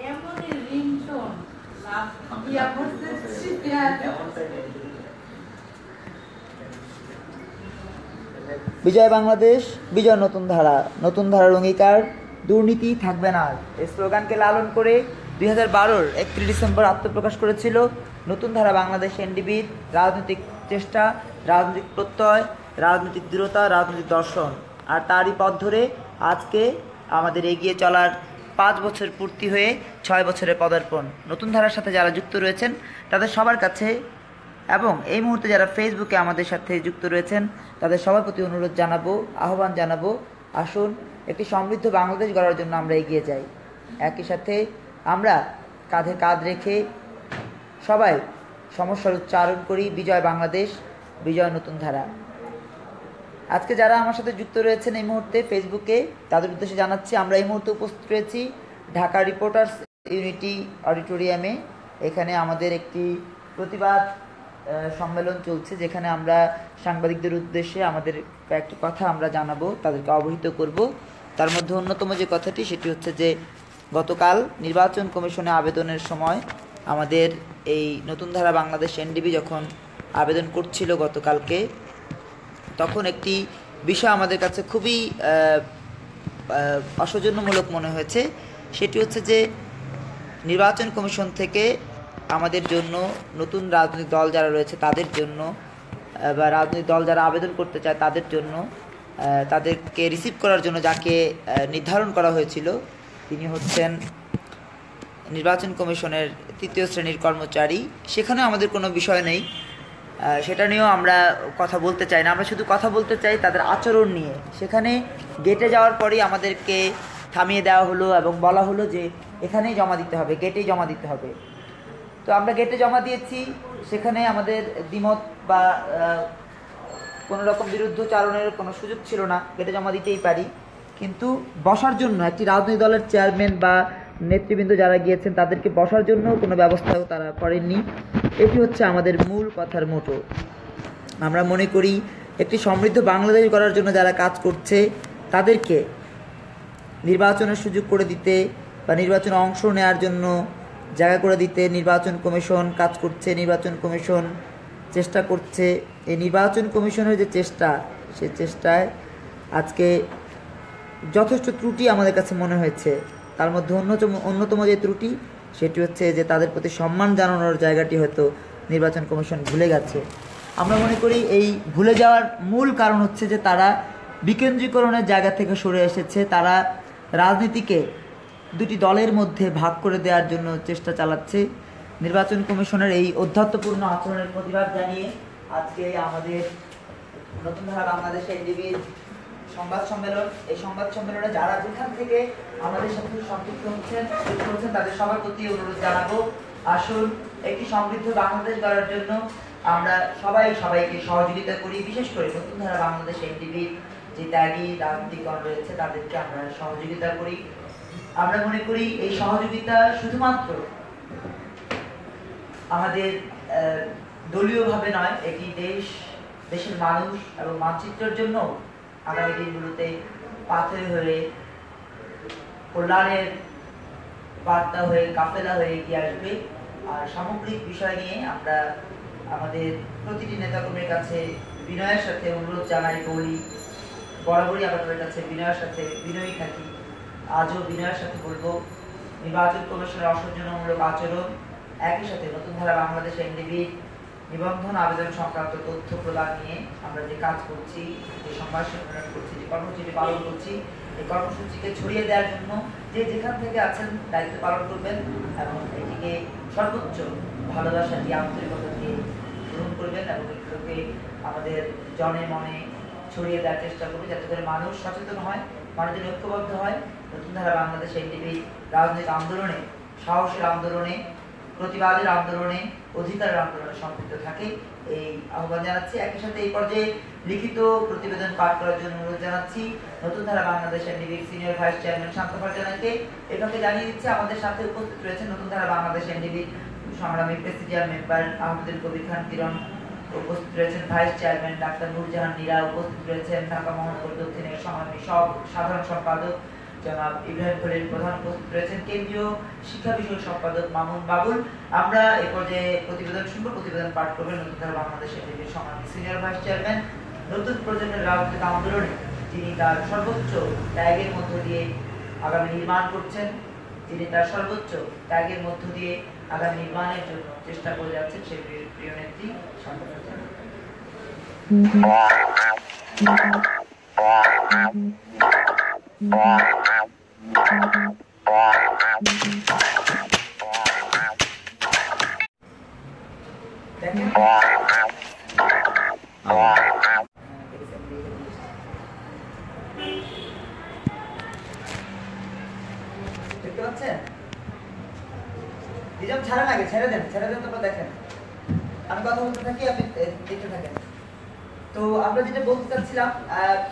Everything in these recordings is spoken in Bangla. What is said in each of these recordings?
এমনই রিংটোন লাভ ইয়া করতে বিজয় বাংলাদেশ বিজয় নতুন ধারা নতুন ধারার অঙ্গীকার দুর্নীতি থাকবে না এই স্লোগানকে লালন করে দুই হাজার বারোর একত্রিশ ডিসেম্বর আত্মপ্রকাশ করেছিল নতুন ধারা বাংলাদেশ এনডিবির রাজনৈতিক চেষ্টা রাজনৈতিক প্রত্যয় রাজনৈতিক দৃঢ়তা রাজনৈতিক দর্শন। আর তারই পথ ধরে আজকে আমাদের এগিয়ে চলার পাঁচ বছর পূর্তি হয়ে ছয় বছরের পদার্পণ। নতুন ধারার সাথে যারা যুক্ত রয়েছেন, তাদের সবার কাছে এবং এই মুহূর্তে যারা ফেসবুকে আমাদের সাথে যুক্ত রয়েছেন, তাদের সবার প্রতি অনুরোধ জানাব, আহ্বান জানাব, আসুন একটি সমৃদ্ধ বাংলাদেশ গড়ার জন্য আমরা এগিয়ে যাই। একই সাথে আমরা কাঁধে কাঁধ রেখে সবাই সমস্যার উচ্চারণ করি, বিজয় বাংলাদেশ, বিজয় নতুন ধারা। আজকে যারা আমার সাথে যুক্ত রয়েছেন এই মুহূর্তে ফেসবুকে তাদের উদ্দেশ্যে জানাচ্ছি, আমরা এই মুহূর্তে উপস্থিত রয়েছি ঢাকা রিপোর্টার্স ইউনিটি অডিটোরিয়ামে এখানে আমাদের একটি প্রতিবাদ সম্মেলন চলছে, যেখানে আমরা সাংবাদিকদের উদ্দেশ্যে আমাদের কয়েকটি কথা আমরা জানাব, তাদেরকে অবহিত করব। তার মধ্যে অন্যতম যে কথাটি, সেটি হচ্ছে যে গতকাল নির্বাচন কমিশনে আবেদনের সময় আমাদের এই নতুন ধারা বাংলাদেশ এনডিবি যখন আবেদন করছিল গতকালকে তখন একটি বিষয় আমাদের কাছে খুবই অসৌজন্যমূলক মনে হয়েছে। সেটি হচ্ছে যে, নির্বাচন কমিশন থেকে আমাদের জন্য নতুন রাজনৈতিক দল যারা রয়েছে তাদের জন্য বা রাজনৈতিক দল যারা আবেদন করতে চায় তাদের জন্য তাদেরকে রিসিভ করার জন্য যাকে নির্ধারণ করা হয়েছিল, তিনি হচ্ছেন নির্বাচন কমিশনের তৃতীয় শ্রেণির কর্মচারী। সেখানেও আমাদের কোনো বিষয় নেই। সেটা নিয়েও আমরা কথা বলতে চাই না। আমরা শুধু কথা বলতে চাই তাদের আচরণ নিয়ে। সেখানে গেটে যাওয়ার পরেই আমাদেরকে থামিয়ে দেওয়া হলো এবং বলা হলো যে এখানেই জমা দিতে হবে গেটেই জমা দিতে হবে। তো আমরা গেটে জমা দিয়েছি। সেখানে আমাদের দ্বিমত বা কোনো রকম বিরুদ্ধচারণের কোনো সুযোগ ছিল না। গেটে জমা দিতেই পারি। কিন্তু বসার জন্য একটি রাজনৈতিক দলের চেয়ারম্যান বা নেতৃবৃন্দ যারা গিয়েছেন, তাদেরকে বসার জন্য কোনো ব্যবস্থাও তারা করেননি। এটি হচ্ছে আমাদের মূল কথার মোটো। আমরা মনে করি, একটি সমৃদ্ধ বাংলাদেশ গড়ার জন্য যারা কাজ করছে, তাদেরকে নির্বাচনের সুযোগ করে দিতে বা নির্বাচনে অংশ নেওয়ার জন্য জায়গা করে দিতে নির্বাচন কমিশন কাজ করছে, নির্বাচন কমিশন চেষ্টা করছে। এই নির্বাচন কমিশনের যে চেষ্টা সে চেষ্টায় আজকে যথেষ্ট ত্রুটি আমাদের কাছে মনে হয়েছে। তার মধ্যে অন্যতম অন্যতম যে ত্রুটি সেটি হচ্ছে যে তাদের প্রতি সম্মান জানানোর জায়গাটি হয়তো নির্বাচন কমিশন ভুলে গেছে। আমরা মনে করি এই ভুলে যাওয়ার মূল কারণ হচ্ছে যে তারা বিকেন্দ্রীকরণের জায়গা থেকে সরে এসেছে। তারা রাজনীতিকে দুটি দলের মধ্যে ভাগ করে দেওয়ার জন্য চেষ্টা চালাচ্ছে। নির্বাচন কমিশনের এই অধ্যাত্মপূর্ণ আচরণের প্রতিবাদ জানিয়ে আজকে আমাদের নতুন ধারা বাংলাদেশ এনডিবির সংবাদ সম্মেলন, এই সংবাদ সম্মেলনে যারা যেখান থেকে আমাদের সাথে সম্পৃক্ত হচ্ছেন, যুক্ত হচ্ছেন, তাদের সবার প্রতি অনুরোধ জানাব, আসুন, একটি সমৃদ্ধ বাংলাদেশ গড়ার জন্য আমরা সবাই সবাইকে সহযোগিতা করি, বিশেষ করে নতুন ধারা বাংলাদেশ এনডিবির যে ত্যাগী রাজনীতিকরণ রয়েছে, তাদেরকে আমরা সহযোগিতা করি। আমরা মনে করি এই সহযোগিতা শুধুমাত্র আমাদের দলীয়ভাবে নয়, এটি দেশ, দেশের মানুষ এবং মানচিত্রের জন্য আগামী দিনগুলোতে পাথর হয়ে, কল্যাণের বার্তা হয়ে, কাফেলা হয়ে এগিয়ে আসবে। আর সামগ্রিক বিষয় নিয়ে আমরা আমাদের প্রতিটি নেতাকর্মীর কাছে বিনয়ের সাথে অনুরোধ জানাই, বলি, বরাবরই আমাদের কাছে বিনয়ের সাথে বিনয়ী থাকি। আজও বিনয়ের সাথে বলব, নির্বাচন কমিশনের অসহ্যমূলক আচরণ, একই সাথে নতুন ধারা বাংলাদেশ এনডিবির নিবন্ধন আবেদন সংক্রান্ত তথ্য প্রদান নিয়ে আমরা যে কাজ করছি, যে সংবাদ সম্মেলন করছি, যে কর্মসূচি পালন করছি, এই কর্মসূচিকে ছড়িয়ে দেওয়ার জন্য যে যেখান থেকে আছেন দায়িত্ব পালন করবেন এবং এটিকে সর্বোচ্চ ভালোবাসা দিয়ে, আন্তরিকতা দিয়ে গ্রহণ করবেন এবং এগুলোকে আমাদের জনে মনে ছড়িয়ে দেওয়ার চেষ্টা করবে যাতে করে মানুষ সচেতন হয় মানুষ যেন ঐক্যবদ্ধ হয়। নতুন ধারা বাংলাদেশ এনডিবি রাজনৈতিক আন্দোলনে, সাহসের আন্দোলনে প্রতিবাদের আন্দোলনে অধিকারের আন্দোলনে সম্পৃক্ত থাকে, এই আহ্বান জানাচ্ছি। একই সাথে এই পর্যায়ে লিখিত প্রতিবেদন পাঠ করার জন্য অনুরোধ জানাচ্ছি। নতুন ধারা বাংলাদেশ এনডিবির সিনিয়র ভাইস চেয়ারম্যান শান্ত ফারজানাকে এভাবে জানিয়ে দিচ্ছে, আমাদের সাথে উপস্থিত রয়েছে নতুন ধারা বাংলাদেশ এনডিবির সংগ্রামী প্রেসিডিয়াম মেম্বার আহমদুল কবির খান কিরণ। উপস্থিত রয়েছেন vice chairman doctor Nurjahan Nira. উপস্থিত রয়েছেন ঢাকা মহানগর দক্ষিণের সংগ্রামী সব সাধারণ সম্পাদক জনাব ইব্রাহিম খলিল প্রধান উপস্থিত রয়েছেন। কেন্দ্রীয় শিক্ষা বিষয়ক সম্পাদক মামুন বাবুল। আমরা এ পর্যায়ে প্রতিবেদন শুনব। প্রতিবেদন পাঠ করবেন নতুন ধারা বাংলাদেশের ডিবির সম্মানিত সিনিয়র ভাইস চেয়ারম্যান, নতুন প্রজন্মের রাজনৈতিক আন্দোলনে যিনি তার সর্বোচ্চ ত্যাগের মধ্য দিয়ে আগামী নির্মাণ করছেন যিনি তার সর্বোচ্চ ত্যাগের মধ্য দিয়ে আগামী নির্মাণের জন্য চেষ্টা করে যাচ্ছেন সেই প্রিয়- নেত্রী। দেখেন দেখতে পাচ্ছেন? নিজাম ছাড়েন আগে, ছেড়ে দেন ছেড়ে দেন, তারপর দেখেন। আমি কথা বলতে থাকি, আপনি দেখতে থাকেন। তো আমরা যেটা বলতে চাচ্ছিলাম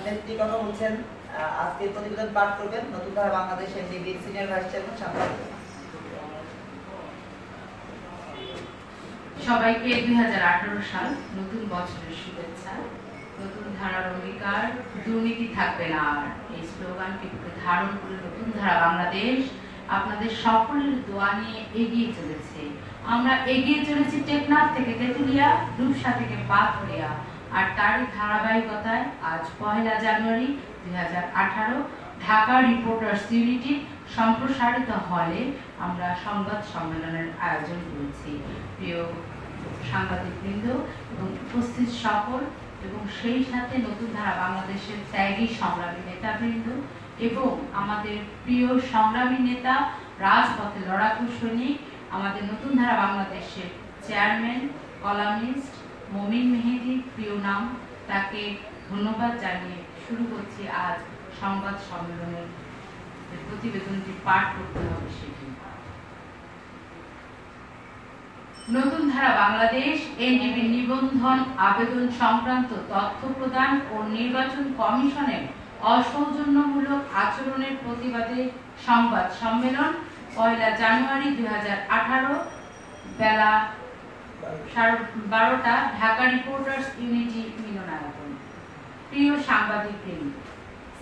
নেত্রী কথা বলছেন আহ, আজকে প্রতিবেদন পাঠ করবেন। নতুন ধারা বাংলাদেশ এনডিবির সিনিয়র ভাইস চেয়ারম্যান সাংবাদিক। সবাইকে দুই সাল নতুন বছরের শুভেচ্ছা। নতুন ধারার অঙ্গীকার দুর্নীতি থাকবে না আর। এই স্লোগানকে ধারণ করে নতুন ধারা বাংলাদেশ আপনাদের সকলের দোয়া নিয়ে এগিয়ে চলেছে। আমরা এগিয়ে চলেছি টেকনাফ থেকে তেতুলিয়া রূপসা থেকে পাথরিয়া। আর তারই ধারাবাহিকতায় আজ পহেলা জানুয়ারি দুই হাজার আঠারো ঢাকা রিপোর্টার্স ইউনিটি সম্প্রসারিত হলে আমরা সংবাদ সম্মেলনের আয়োজন করেছি। প্রিয় সাংবাদিকবৃন্দ এবং উপস্থিত সকল এবং সেই সাথে নতুন ধারা বাংলাদেশের ত্যাগী সংগ্রামী নেতাবৃন্দ এবং আমাদের প্রিয় সংগ্রামী নেতা, রাজপথে লড়াকু সৈনিক, আমাদের নতুন ধারা বাংলাদেশের চেয়ারম্যান, কলামিস্ট মমিন মেহেদি, প্রিয় নাম, তাকে ধন্যবাদ জানিয়ে শুরু করছি আজ সংবাদ সম্মেলনের প্রতিবেদনটি পাঠ করতে হবে সেটি। নতুন ধারা বাংলাদেশ এনডিবি নিবন্ধন, আবেদন সংক্রান্ত তথ্য প্রদান ও নির্বাচন কমিশনের অসৌজন্যমূলক আচরণের প্রতিবাদে সংবাদ সম্মেলন, পয়লা জানুয়ারি দুই হাজার আঠারো, বেলা বারোটা ঢাকা রিপোর্টার্স ইউনিটি মিলনায়তন। প্রিয় সাংবাদিক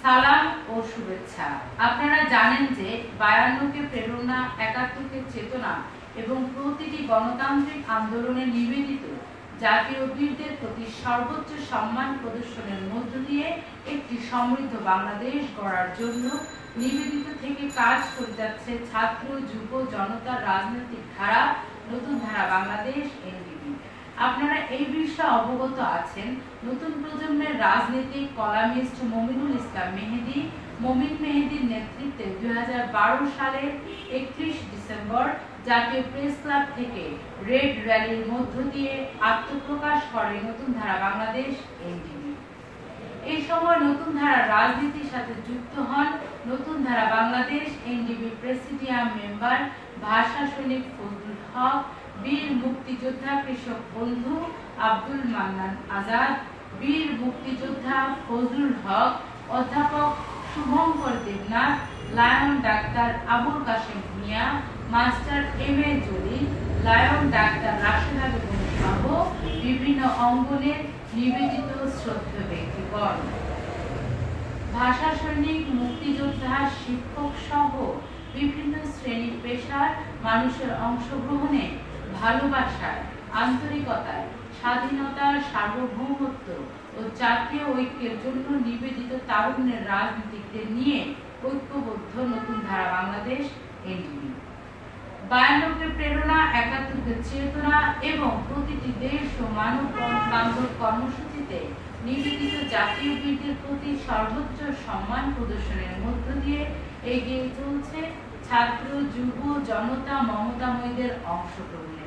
সালাম ও শুভেচ্ছা। আপনারা জানেন যে বায়ান্নকে প্রেরণা, একাত্তরকে চেতনা এবং প্রতিটি গণতান্ত্রিক আন্দোলনে নিবেদিত জাতীয় বীরদের প্রতি সর্বোচ্চ সম্মান প্রদর্শনের মধ্য দিয়ে একটি সমৃদ্ধ বাংলাদেশ গড়ার জন্য নিবেদিত থেকে কাজ করে যাচ্ছে ছাত্র, যুব জনতার রাজনৈতিক ধারা নতুন ধারা বাংলাদেশ এনডিবি আপনারা এই বিষয়ে অবগত আছেন, নতুন প্রজন্মের রাজনীতিক কলামিস্ট মমিনুল ইসলাম মেহেদি, মমিন মেহেদির নেতৃত্বে দুই সালের একত্রিশ ডিসেম্বর জাতীয় প্রেস ক্লাব থেকে রেড র্যালির মধ্য দিয়ে আত্মপ্রকাশ করে নতুন ধারা বাংলাদেশ এনডিবি এই সময় নতুন ধারা রাজনীতির সাথে যুক্ত হন নতুন ধারা বাংলাদেশ এনডিবি প্রেসিডিয়াম মেম্বার ভাষা সৈনিক ফজলুল হক, বীর মুক্তিযোদ্ধা কৃষক বন্ধু আব্দুল মান্নান আজাদ, বীর মুক্তিযোদ্ধা ফজলুল হক, অধ্যাপক Shubhankar Debnath, lion doctor Abul Kashem Bhuiyan, master M A Jalil, lion doctor Rasheda Begum সহ বিভিন্ন অঙ্গনের নিবেদিত শ্রদ্ধেয় ব্যক্তিগণ। ভাষা সৈনিক, মুক্তিযোদ্ধা, শিক্ষক সহ বিভিন্ন শ্রেণি পেশার মানুষের অংশগ্রহণে ভালোবাসায় আন্তরিকতায় স্বাধীনতার সার্বভৌমত্ব ও জাতীয় ঐক্যের জন্য নিবেদিত তারুণ্যের রাজনীতিকদের নিয়ে ঐক্যবদ্ধ নতুন ধারা বাংলাদেশ, এনডিবি। বায়ান্নকে প্রেরণা, একাত্তরকে চেতনা এবং প্রতিটি দেশ ও মানব বান্ধব কর্মসূচিতে নিবেদিত জাতীয় বীরদের প্রতি সর্বোচ্চ সম্মান প্রদর্শনের মধ্য দিয়ে এগিয়ে চলছে ছাত্র, যুব, জনতা অংশগ্রহণে।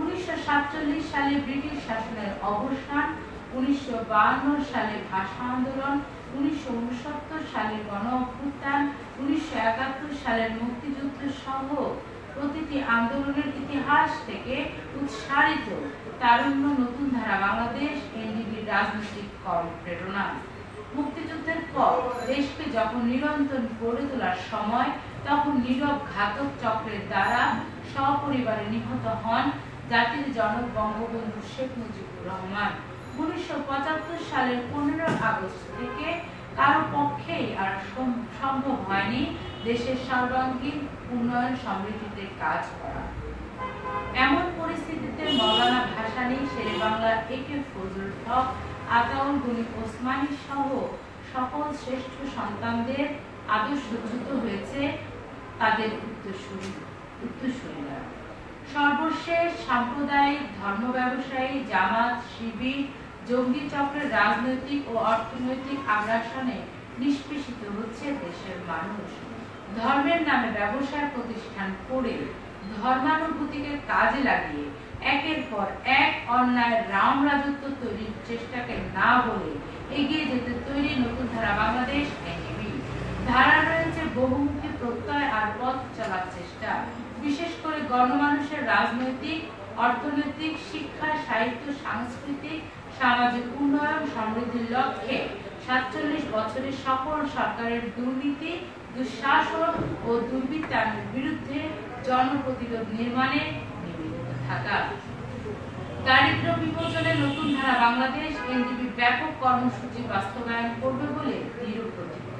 উনিশশো সাতচল্লিশ সালে ব্রিটিশ শাসনের অবসান, উনিশশো সালে ভাষা আন্দোলন, উনিশশো গণ অভ্যুত্থান উনিশশো একাত্তর সালের মুক্তিযুদ্ধ সহ প্রতিটি আন্দোলনের ইতিহাস থেকে উৎসারিত তারুণ্য নতুন ধারা বাংলাদেশ, এনডিবির রাজনৈতিক কর্ম প্রেরণা মুক্তিযুদ্ধের পর দেশকে যখন নিরন্তর গড়ে তোলার সময়, তখন নীরব ঘাতক চক্রের দ্বারা সপরিবারে নিহত হন জাতির জনক বঙ্গবন্ধু শেখ মুজিবুর রহমান। উনিশশো সালের পনেরো আগস্ট থেকে কারও পক্ষেই আর সম্ভব হয়নি দেশের সর্বাঙ্গীন উন্নয়ন সমৃদ্ধিতে কাজ করা। এমন পরিস্থিতিতে মৌলানা ভাসানী শেরে বাংলা একে ফজল হক আতাউল গনি ওসমানী সহ সকল শ্রেষ্ঠ সন্তানদের আদর্শচ্যুত হয়েছে তাদের উত্তরসূরি উত্তরসূরিরা। সর্বশেষ সাম্প্রদায়িক ধর্ম ব্যবসায়ী, জামাত, শিবির, জঙ্গি চক্রের রাজনৈতিক ও অর্থনৈতিক আগ্রাসনে নিষ্পেষিত হচ্ছে দেশের মানুষ। ধর্মের নামে ব্যবসার প্রতিষ্ঠান করে ধর্মানুভূতিকে কাজে লাগিয়ে একের পর এক অন্যায় রাম রাজত্ব তৈরির চেষ্টাকে না বলে এগিয়ে যেতে তৈরি নতুন ধারা বাংলাদেশ ধারা রয়েছে বহুমুখী প্রত্যয় আর পথ চলার চেষ্টা। বিশেষ করে গণমানুষের রাজনৈতিক, অর্থনৈতিক, শিক্ষা, সাহিত্য, সাংস্কৃতিক, সামাজিক উন্নয়ন, সমৃদ্ধির লক্ষ্যে সাতচল্লিশ বছরের সকল সরকারের দুর্নীতি, দুঃশাসন ও দুর্বৃত্তায়নের বিরুদ্ধে জনপ্রতিরোধ নির্মাণে থাকা। দারিদ্র বিমোচনে নতুন ধারা বাংলাদেশ ব্যাপক কর্মসূচি বাস্তবায়ন করবে বলে দৃঢ় প্রতিজ্ঞ।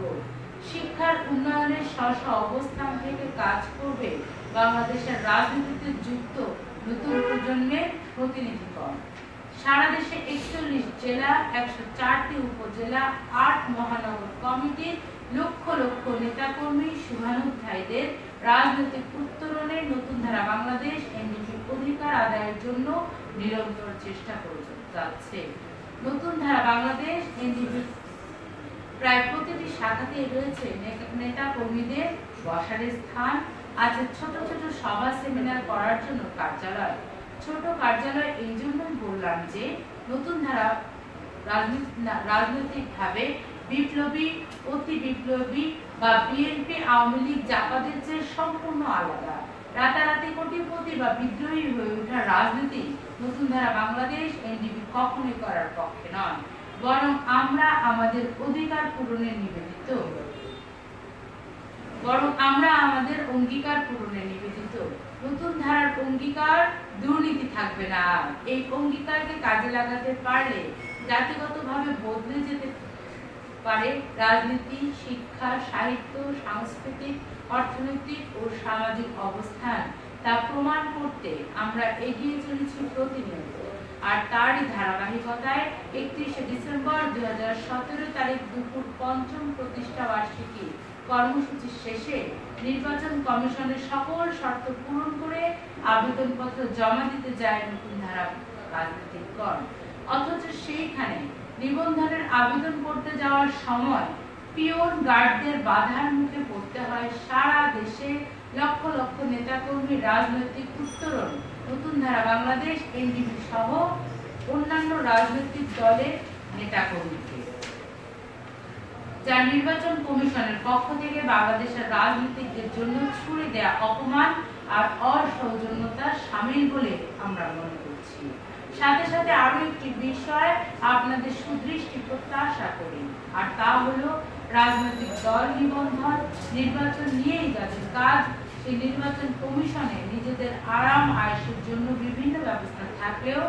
শিক্ষার উন্নয়নের অবস্থান থেকে কাজ করবে বাংলাদেশের রাজনীতিতে যুক্ত নতুন প্রজন্মের প্রতিনিধিগণ। সারা দেশে একচল্লিশ জেলা, একশো চারটি উপজেলা, আট মহানগর কমিটির লক্ষ লক্ষ নেতাকর্মী শুভানুধ্যায়ীদের রাজনৈতিক উত্তরণের নতুন ধারা বাংলাদেশ এনডিপি অধিকার আদায়ের জন্য নিরন্তর চেষ্টা করে যাচ্ছে। নতুন ধারা, বাংলাদেশ এনডিপি প্রায় প্রতিটি শাখাতেই রয়েছে নেতা কর্মীদের বসার স্থান। আছে ছোট ছোট সভা, সেমিনার করার জন্য কার্যালয়। ছোট কার্যালয়, এই জন্যই বললাম যে নতুন ধারা রাজনৈতিক ভাবে বিপ্লবী, অতি বিপ্লবী বা বিএনপি, আওয়ামী লীগ জাপাদের চেয়ে সম্পূর্ণ আলাদা। রাতারাতি কোটিপতি বা বিদ্রোহী হয়ে ওঠা রাজনীতি নতুন ধারা বাংলাদেশ এনডিপি কখনোই করার পক্ষে নয়। বরং আমরা আমাদের অধিকার পূরণে নিবেদিত। বরং আমরা আমাদের অঙ্গীকার পূরণে নিবেদিত। নতুন ধারার অঙ্গীকার দুর্নীতি থাকবে না। এই অঙ্গীকারকে কাজে লাগাতে পারলে জাতিগতভাবে বদলে যেতে পারে রাজনীতি, শিক্ষা, সাহিত্য, সাংস্কৃতিক অর্থনৈতিক ও সামাজিক অবস্থান, তা প্রমাণ করতে আমরা এগিয়ে চলেছি প্রতিনিয়ত। আর তারই ধারাবাহিকতায় একত্রিশে ডিসেম্বর দুই তারিখ দুপুর পঞ্চম প্রতিষ্ঠা বার্ষিকী কর্মসূচি শেষে নির্বাচন কমিশনের সকল শর্ত পূরণ করে আবেদনপত্র জমা দিতে যায় নতুন ধারা রাজনীতিকগণ অথচ সেইখানে নিবন্ধনের আবেদন করতে যাওয়ার সময় পিওর গার্ডদের বাধার মুখে পড়তে হয় সারা দেশে লক্ষ লক্ষ নেতাকর্মী রাজনৈতিক উত্তরণ। নতুন ধারা বাংলাদেশ এনডিবি সহ অন্যান্য রাজনৈতিক দলের নেতাকর্মীকে। যা নির্বাচন কমিশনের পক্ষ থেকে বাংলাদেশের রাজনীতিকদের জন্য ছুড়ে দেয়া অপমান আর অসৌজন্যতা সামিল বলে আমরা মনে করছি। সাথে সাথে আরও একটি বিষয় আপনাদের সুদৃষ্টি প্রত্যাশা করি, আর তা হলো রাজনৈতিক দল নিবন্ধন, নির্বাচন নিয়েই যাদের কাজ। সেই নির্বাচন কমিশনে নিজেদের আরাম আয়েসের জন্য বিভিন্ন ব্যবস্থা থাকলেও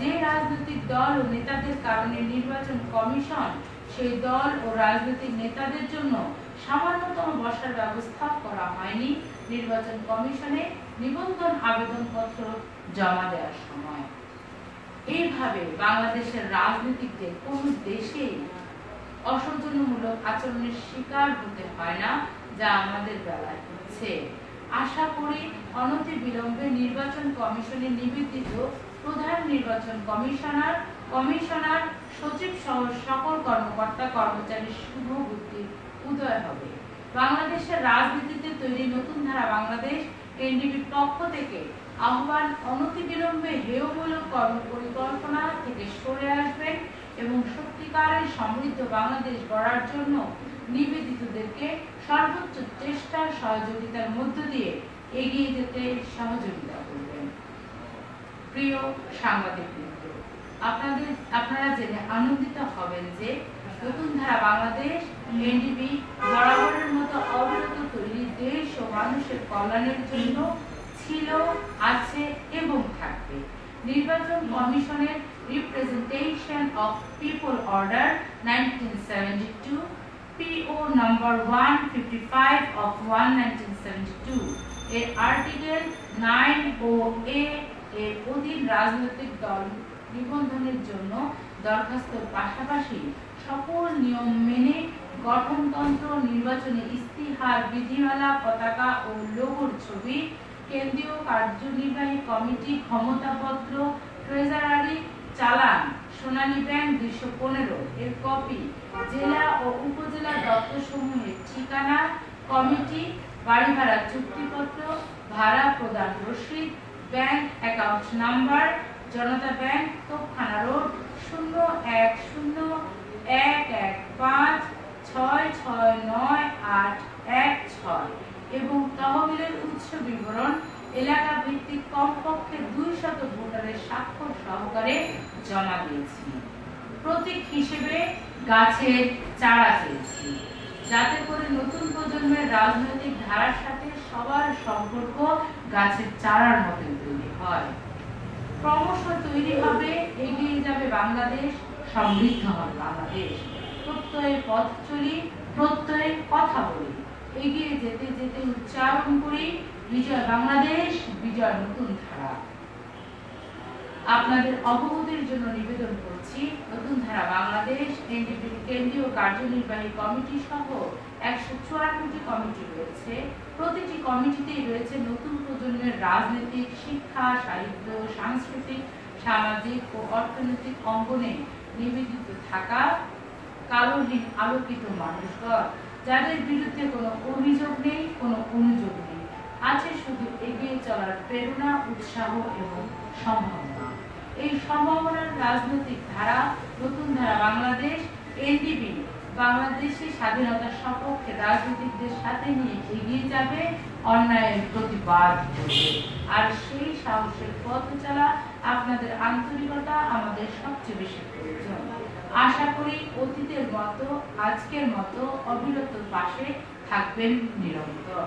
যে রাজনৈতিক দল ও নেতাদের কারণে নির্বাচন কমিশন, সেই দল ও রাজনৈতিক নেতাদের জন্য সামান্যতম বসার ব্যবস্থা করা হয়নি। নির্বাচন কমিশনে নিবন্ধন আবেদনপত্র জমা দেওয়ার সময়। এইভাবে বাংলাদেশের রাজনীতিকদের কোন দেশেই অসৌজন্যমূলক আচরণের শিকার হতে হয় না, যা আমাদের বেলায় হচ্ছে আশা করি অনতি বিলম্বে নির্বাচন নিবেদিত প্রধান নির্বাচন কমিশনার কমিশনার, সচিব সহ সকল কর্মকর্তা কর্মচারী শুভ বুদ্ধির উদয় হবে। বাংলাদেশের রাজনীতিতে তৈরি নতুন ধারা বাংলাদেশ এনডিবির পক্ষ থেকে আহ্বান অনতিবিলম্বে হেয়মূলক কর্ম পরিকল্পনা থেকে সরে আসবেন এবং সত্যিকারের সমৃদ্ধ বাংলাদেশ গড়ার জন্য নিবেদিতদেরকে সর্বোচ্চ চেষ্টা সহযোগিতার মধ্য দিয়ে এগিয়ে যেতে সহযোগিতা করবেন। প্রিয় সাংবাদিক আপনাদের আপনারা জেনে আনন্দিত হবেন যে নতুন ধারা বাংলাদেশ, এনডিবি বরাবরের মতো অবিরত তৈরি দেশ ও মানুষের কল্যাণের জন্য ছিল, আছে এবং থাকবে। নির্বাচন কমিশনের representation of people order nineteen PO number 155 of 1 1972 এর আর্টিকেল 9 ও এ এর অধীন রাজনৈতিক দল নিবন্ধনের জন্য দরখাস্তর পাশাপাশি সকল নিয়ম মেনে গঠনতন্ত্র, নির্বাচনে ইস্তিহার, বিধিমালা, পতাকা ও লোগোর ছবি, কেন্দ্রীয় কার্যনির্বাহী কমিটি, ক্ষমতাপত্র, ট্রেজারারি চালান, সোনালী ব্যাংক দুইশো পনেরো। এর কপি জেলা ও উপজেলা দপ্তর সমূহের ঠিকানা, কমিটি, বাড়ি ভাড়া চুক্তিপত্র, ভাড়া প্রদান রসিদ, bank account number, Janata bank, Topkhana road, শূন্য এক শূন্য এক এক পাঁচ ছয় ছয় নয় আট এক ছয়। এবং তহবিলের উৎস বিবরণ এলাকা ভিত্তিক কমপক্ষে দুই শত ভোটারের স্বাক্ষর সহকারে জমা দিয়েছি। প্রতীক হিসেবে গাছের চারা চেয়েছি যাতে করে নতুন প্রজন্মের রাজনৈতিক ধারার সাথে সবার সম্পর্ক গাছের চারার মতো তৈরি হয়। ক্রমশ তৈরি হবে, এগিয়ে যাবে বাংলাদেশ, সমৃদ্ধ হবে বাংলাদেশ। প্রত্যয়ে পথ চলি, প্রত্যয়ে কথা বলি। এগিয়ে যেতে যেতে উচ্চারণ করি বিজয় বাংলাদেশ, বিজয় নতুন ধারা। আপনাদের অবগতির জন্য নিবেদন করছি, নতুন ধারা বাংলাদেশ এনডিপির কেন্দ্রীয় কার্যনির্বাহী কমিটি সহ একশো চুয়ান্নটি কমিটি রয়েছে। প্রতিটি কমিটিতেই রয়েছে নতুন প্রজন্মের রাজনৈতিক শিক্ষা, সাহিত্য, সাংস্কৃতিক, সামাজিক ও অর্থনৈতিক অঙ্গনে নিবেদিত থাকা কালোহীন আলোকিত মানুষগণ, যাদের বিরুদ্ধে কোনো অভিযোগ নেই, কোনো অনুযোগ আছে শুধু এগিয়ে চলার প্রেরণা, উৎসাহ এবং সম্ভাবনা। এই সম্ভাবনার রাজনৈতিক ধারা, নতুন ধারা বাংলাদেশ, এনডিবি বাংলাদেশের স্বাধীনতার সপক্ষে রাজনীতিকদের সাথে নিয়ে এগিয়ে যাবে অন্যায়ের প্রতিবাদ আর সেই সাহসের পথ চলা আপনাদের আন্তরিকতা আমাদের সবচেয়ে বেশি প্রয়োজন। আশা করি অতীতের মতো, আজকের মতো অবিরত পাশে থাকবেন নিরন্তর।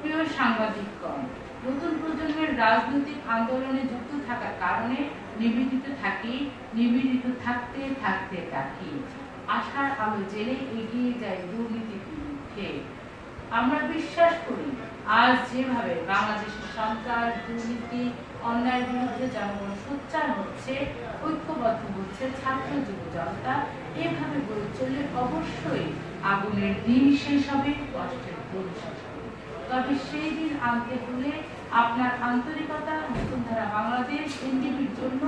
প্রিয় সাংবাদিকগণ, নতুন প্রজন্মের রাজনৈতিক আন্দোলনে যুক্ত থাকার কারণে নিবেদিত থাকি, নিবেদিত থাকতে থাকতে থাকি। আশার আলো জেলে এগিয়ে যায় দুর্নীতির বিরুদ্ধে। আমরা বিশ্বাস করি, আজ যেভাবে বাংলাদেশের সন্ত্রাস, দুর্নীতি, অন্যায়ের বিরুদ্ধে জনগণ সোচ্চার হচ্ছে, ঐক্যবদ্ধ হচ্ছে ছাত্র যুব জনতা, এভাবে গড়ে চললে অবশ্যই আগুনের দিন শেষ হবে কষ্টের হবে তবে সেই দিন আনতে হলে আপনার আন্তরিকতা নতুন ধারা বাংলাদেশ এনডিবির জন্য,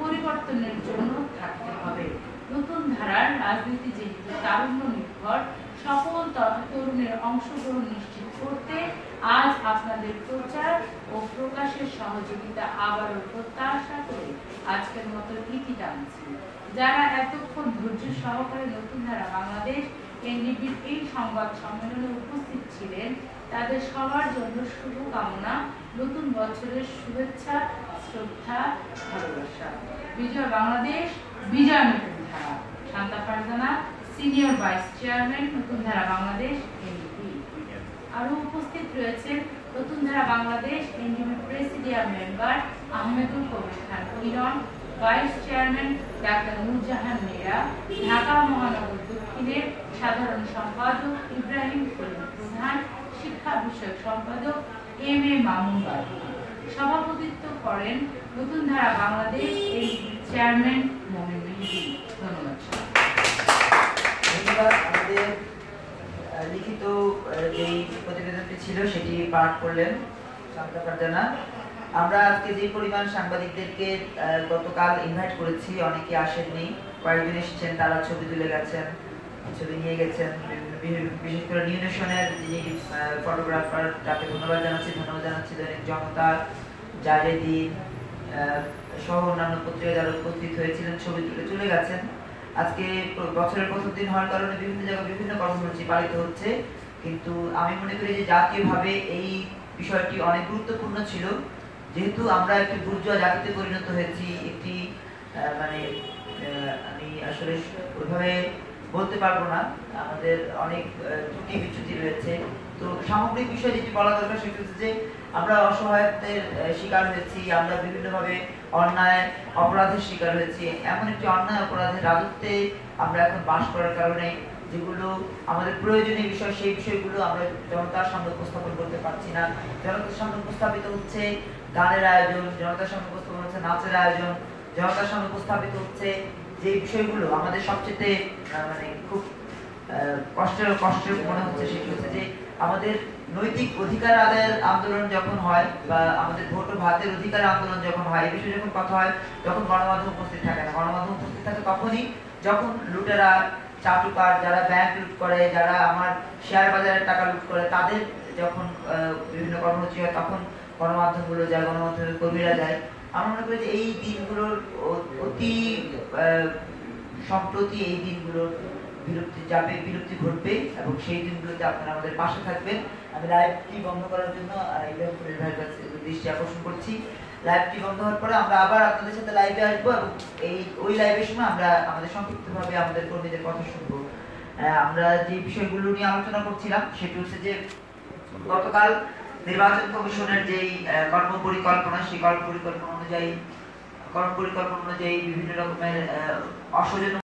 পরিবর্তনের জন্য থাকতে হবে। নতুন ধারার রাজনীতি যেহেতু তারুণ্য নির্ভর সকল তরুণের অংশগ্রহণ নিশ্চিত করতে আজ আপনাদের প্রচার ও প্রকাশের সহযোগিতা আবারও প্রত্যাশা করে আজকের মতো ইতি টানছি। যারা এতক্ষণ ধৈর্য সহকারে নতুন ধারা বাংলাদেশ এনডিবির এই সংবাদ সম্মেলনে উপস্থিত ছিলেন তাদের সবার জন্য শুভকামনা, নতুন বছরের শুভেচ্ছা, শ্রদ্ধা, ভালোবাসা। বিজয় বাংলাদেশ, বিজয় Notun Dhara Shanta Farzana, senior vice chairman Notun Dhara Bangladesh NDP আরও উপস্থিত রয়েছেন Notun Dhara Bangladesh NDP presidium member Ahmedul Kabir Khan Kiran vice chairman doctor Nurjahan Mira Dhaka মহানগর দক্ষিণের সাধারণ সম্পাদক ইব্রাহিম করিম প্রধান শিক্ষা বিষয়ক সম্পাদক এম এ মামুন বাবু। সভাপতিত্ব করেন নতুন ধারা বাংলাদেশ এনডিপির চেয়ারম্যান মমিন মেহেদি। ধন্যবাদ লিখিত যেই প্রতিবেদনটি ছিল সেটি পাঠ করলেন আমরা আজকে যে পরিমাণ সাংবাদিকদেরকে গতকাল ইনভাইট করেছি, অনেকে আসেননি, কয়েকজন এসেছেন, তারা ছবি তুলে গেছেন। ছবি নিয়ে গেছেন। বিশেষ করে যিনি ফটোগ্রাফার তাকে ধন্যবাদ জানাচ্ছি ধন্যবাদ জানাচ্ছি দৈনিক জনতা সহ অন্যান্য পত্রিকা যারা উপস্থিত হয়েছিলেন, ছবি তুলে চলে গেছেন। আজকে বছরের প্রথম দিন হওয়ার কারণে বিভিন্ন জায়গায় বিভিন্ন কর্মসূচি পালিত হচ্ছে। কিন্তু আমি মনে করি যে জাতীয়ভাবে এই বিষয়টি অনেক গুরুত্বপূর্ণ ছিল। যেহেতু আমরা একটি বুর্জোয়া জাতিতে পরিণত হয়েছি, একটি মানে আমি আসলে ওইভাবে বলতে পারব না, আমাদের অনেক ত্রুটি বিচ্যুতি রয়েছে। তো সামগ্রিক বিষয় যেটি বলা দরকার সেটি হচ্ছে যে, আমরা অসহায়ত্বের শিকার হয়েছি, আমরা বিভিন্নভাবে অন্যায়, অপরাধের শিকার হয়েছি। এমন একটি অন্যায়, অপরাধের রাজত্বে আমরা এখন বাস করার কারণে যেগুলো আমাদের প্রয়োজনীয় বিষয়, সেই বিষয়গুলো আমরা জনতার সামনে উপস্থাপন করতে পারছি না। জনতার সামনে উপস্থাপিত হচ্ছে গানের আয়োজন, জনতার সামনে উপস্থাপন হচ্ছে নাচের আয়োজন, জনতার সামনে উপস্থাপিত হচ্ছে যে বিষয়গুলো আমাদের সবচেয়ে মানে খুব কষ্টের কষ্টের মনে হচ্ছে সেটি হচ্ছে যে আমাদের নৈতিক অধিকার আদায়ের আন্দোলন যখন হয় বা আমাদের ভোট ভাতের অধিকার আন্দোলন যখন হয় এই বিষয়ে যখন কথা হয়, তখন গণমাধ্যম উপস্থিত থাকে না। গণমাধ্যম উপস্থিত থাকে তখনই যখন লুটেরা, চাটুকার যারা ব্যাংক লুট করে, যারা আমার শেয়ার বাজারের টাকা লুট করে, তাদের যখন বিভিন্ন কর্মসূচি হয়, তখন গণমাধ্যমগুলো যায়, গণমাধ্যমের কর্মীরা যায়। আমার মনে করি যে এই দিনগুলোর অতি সম্প্রতি এই দিনগুলোর বিলুপ্তি যাবে বিলুপ্তি ঘটবে এবং সেই দিনগুলোতে আপনারা আমাদের পাশে থাকবেন। আমি লাইভটি বন্ধ করার জন্য আহ, ভাইয়ের কাছে দৃষ্টি আকর্ষণ করছি। লাইভটি বন্ধ হওয়ার পরে আমরা আবার আপনাদের সাথে লাইভে আসব এবং এই ওই লাইভের সময় আমরা আমাদের সংক্ষিপ্তভাবে আমাদের কর্মীদের কথা শুনব। আমরা যে বিষয়গুলো নিয়ে আলোচনা করছিলাম সেটি হচ্ছে যে গতকাল নির্বাচন কমিশনের যেই আহ, কর্ম পরিকল্পনা সেই কর্ম পরিকল্পনা অনুযায়ী কর্ম পরিকল্পনা অনুযায়ী বিভিন্ন রকমের অসহযোগ